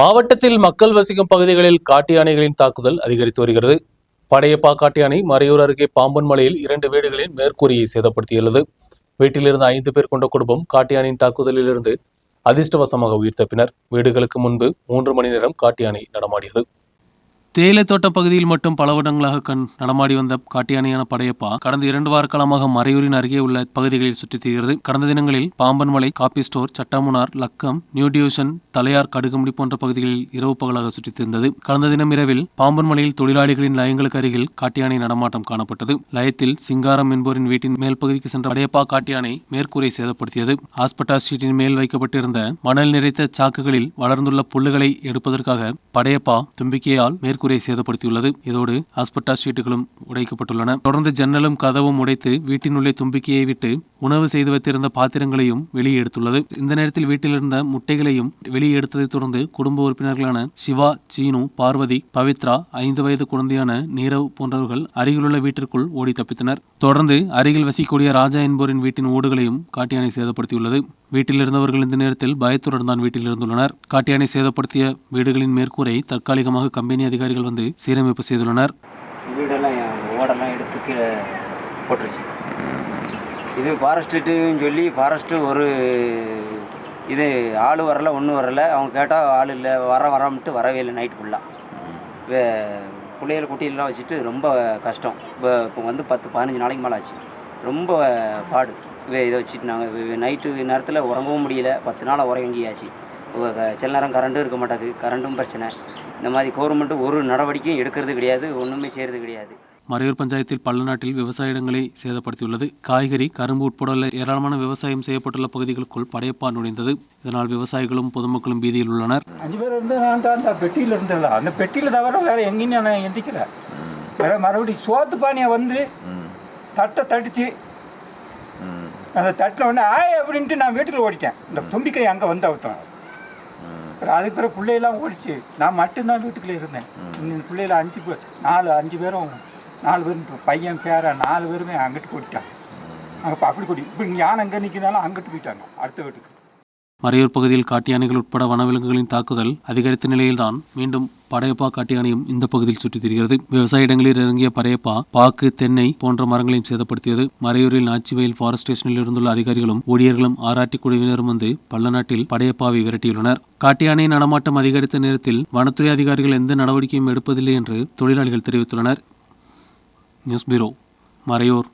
மாவட்டத்தில் மக்கள் வசிக்கும் பகுதிகளில் காட்டு யானைகளின் தாக்குதல் அதிகரித்து வருகிறது. படையப்பா காட்டு யானை மறையூர் அருகே பாம்பன் மலையில் இரண்டு வீடுகளின் மேற்கூறியை சேதப்படுத்தியுள்ளது. வீட்டிலிருந்து ஐந்து பேர் கொண்ட குடும்பம் காட்டு யானையின் தாக்குதலிலிருந்து அதிர்ஷ்டவசமாக உயிர் தப்பினர். வீடுகளுக்கு முன்பு மூன்று மணி நேரம் காட்டு யானை நடமாடியது. தேயிலை தோட்ட பகுதியில் மட்டும் பல வருடங்களாக கண் நடமாடி வந்த காட்டியானையான படையப்பா கடந்த இரண்டு வார காலமாக மறையூரின் அருகே உள்ள பகுதிகளில் சுற்றித் திரிகிறது. கடந்த தினங்களில் பாம்பன் மலை coffee store சட்டமுனார் Lakkam new tuition தலையார் கடுகுமுடி போன்ற பகுதிகளில் இரவு பகலாக சுற்றித் திரிந்தது. கடந்த தினம் இரவில் பாம்பன் மலையில் தொழிலாளிகளின் லயங்களுக்கு அருகில் காட்டியானை நடமாட்டம் காணப்பட்டது. லயத்தில் சிங்காரம் என்போரின் வீட்டின் மேல் பகுதிக்கு சென்ற படையப்பா காட்டியானை மேற்கூரை சேதப்படுத்தியது. ஹாஸ்பிட்டால் ஸ்ட்ரீட்டின் மேல் வைக்கப்பட்டிருந்த மணல் நிறைத்த சாக்குகளில் வளர்ந்துள்ள புல்லுகளை எடுப்பதற்காக படையப்பா தும்பிக்கையால் மேற்கு மேற்கூரை சேதப்படுத்தியுள்ளது. இதோடு ஹாஸ்பிட்டா ஷீட்டுகளும் உடைக்கப்பட்டுள்ளன. தொடர்ந்து ஜன்னலும் கதவும் உடைத்து வீட்டினுள்ளே தும்பிக்கையை விட்டு உணவு செய்து வைத்திருந்த பாத்திரங்களையும் வெளியே எடுத்துள்ளது இந்த நேரத்தில் வீட்டில் இருந்த முட்டைகளையும் வெளியே எடுத்ததை தொடர்ந்து குடும்ப உறுப்பினர்களான சிவா சீனு பார்வதி பவித்ரா ஐந்து வயது குழந்தையான நீரவ் போன்றவர்கள் அருகிலுள்ள வீட்டிற்குள் ஓடி தப்பித்தனர். தொடர்ந்து அருகில் வசிக்கக்கூடிய ராஜா என்போரின் வீட்டின் ஓடுகளையும் காட்டியானை சேதப்படுத்தியுள்ளது. வீட்டில் இருந்தவர்கள் இந்த நேரத்தில் பயத்துடன் தான் வீட்டில் இருந்துள்ளனர். காட்டியானை சேதப்படுத்திய வீடுகளின் மேற்கூரை தற்காலிகமாக கம்பெனி அதிகாரி அதிகாரிகள் வந்து சீரமைப்பு செய்துள்ளனர். வீடெல்லாம் ஓடெல்லாம் எடுத்து கீழே போட்டுருச்சு. இது ஃபாரஸ்ட்டுன்னு சொல்லி ஃபாரஸ்ட்டு ஒரு இது ஆள் வரல ஒன்றும் வரல. அவங்க கேட்டால் ஆள் இல்லை வர வராமட்டு வரவே இல்லை நைட் ஃபுல்லாக பிள்ளைகள் குட்டியெல்லாம் வச்சுட்டு ரொம்ப கஷ்டம். இப்போ இப்போ வந்து பத்து பதினஞ்சு நாளைக்கு மேலே ஆச்சு. ரொம்ப பாடு. இதை வச்சுட்டு நாங்கள் நைட்டு நேரத்தில் உறங்கவும் முடியல. பத்து நாளாக உறங்கியாச்சு. சில நேரம் கரண்ட்டும் இருக்க மாட்டாது. கரண்ட்டும் பிரச்சனை. இந்த மாதிரி கவர்மெண்ட்டு ஒரு நடவடிக்கையும் எடுக்கிறது கிடையாது ஒன்றுமே செய்கிறது கிடையாது. மறையூர் பஞ்சாயத்தில் பள்ளநாட்டில் விவசாய இடங்களை சேதப்படுத்தியுள்ளது. காய்கறி கரும்பு உட்பட உள்ள ஏராளமான விவசாயம் செய்யப்பட்டுள்ள பகுதிகளுக்குள் படையப்பா நுழைந்தது. இதனால் விவசாயிகளும் பொதுமக்களும் பீதியில் உள்ளனர். அஞ்சு பேர் இருந்து அந்த பெட்டியில் இருந்ததில்ல அந்த பெட்டியில் தவிர வேறு எங்கேயும் நான் எந்திக்கல. வேற மறுபடியும் சோத்து பானியை வந்து தட்டை தட்டிச்சு அந்த தட்டில் வந்து ஆய் அப்படின்ட்டு நான் வீட்டுக்கு ஓடிட்டேன். இந்த தும்பிக்கை அங்கே வந்து அப்புறம் அதுக்கு பிறகு பிள்ளையெல்லாம் ஓடிச்சு. நான் மட்டும்தான் வீட்டுக்குள்ளே இருந்தேன். இந்த பிள்ளையில அஞ்சு பேர் நாலு அஞ்சு பேரும் நாலு பேரும் பையன் பேர நாலு பேருமே அங்கிட்டு போயிட்டாங்க. அங்கே அப்படி கூட்டி இப்போ யானை அங்கே நிற்கிறதாலும் அங்கிட்டு போயிட்டாங்க அடுத்த வீட்டுக்கு. மறையூர் பகுதியில் காட்டு யானைகள் உட்பட வனவிலங்குகளின் தாக்குதல் அதிகரித்த நிலையில்தான் மீண்டும் படையப்பா காட்டு யானையும் இந்த பகுதியில் சுற்றித் திரிகிறது. விவசாய இடங்களில் இறங்கிய படையப்பா பாக்கு தென்னை போன்ற மரங்களையும் சேதப்படுத்தியது. மறையூரில் நாச்சிவயல் ஃபாரஸ்ட் ஸ்டேஷனில் இருந்துள்ள அதிகாரிகளும் ஊழியர்களும் ஆராட்டி குழுவினரும் வந்து பள்ளநாட்டில் படையப்பாவை விரட்டியுள்ளனர். காட்டு யானை நடமாட்டம் அதிகரித்த நேரத்தில் வனத்துறை அதிகாரிகள் எந்த நடவடிக்கையும் எடுப்பதில்லை என்று தொழிலாளிகள் தெரிவித்துள்ளனர். News bureau Marayur.